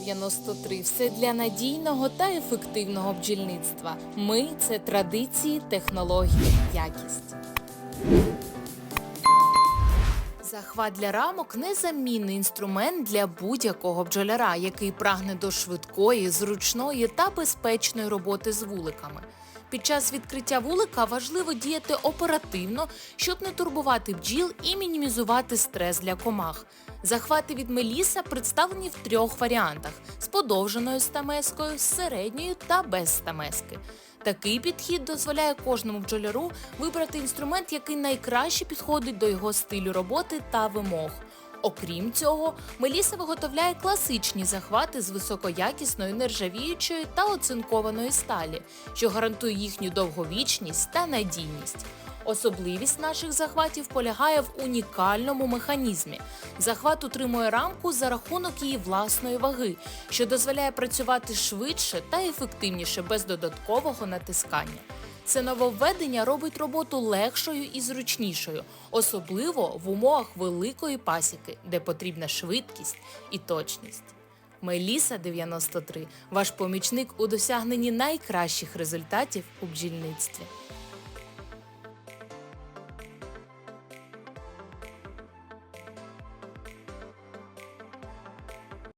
93 все для надійного та ефективного бджільництва. Ми це традиції, технології, якість. Захват для рамок незамінний інструмент для будь-якого бджоляра, який прагне до швидкої, зручної та безпечної роботи з вуликами. Під час відкриття вулика важливо діяти оперативно, щоб не турбувати бджіл і мінімізувати стрес для комах. Захвати від меліса представлені в трьох варіантах: подовженою стамескою, середньою та без стамески. Такий підхід дозволяє кожному бджоляру вибрати інструмент, який найкраще підходить до його стилю роботи та вимог. Окрім цього, Меліса виготовляє класичні захвати з високоякісної нержавіючої та оцинкованої сталі, що гарантує їхню довговічність та надійність. Особливість наших захватів полягає в унікальному механізмі. Захват утримує рамку за рахунок її власної ваги, що дозволяє працювати швидше та ефективніше без додаткового натискання. Це нововведення робить роботу легшою і зручнішою, особливо в умовах великої пасіки, де потрібна швидкість і точність. Меліса 93 ваш помічник у досягненні найкращих результатів у бджільництві.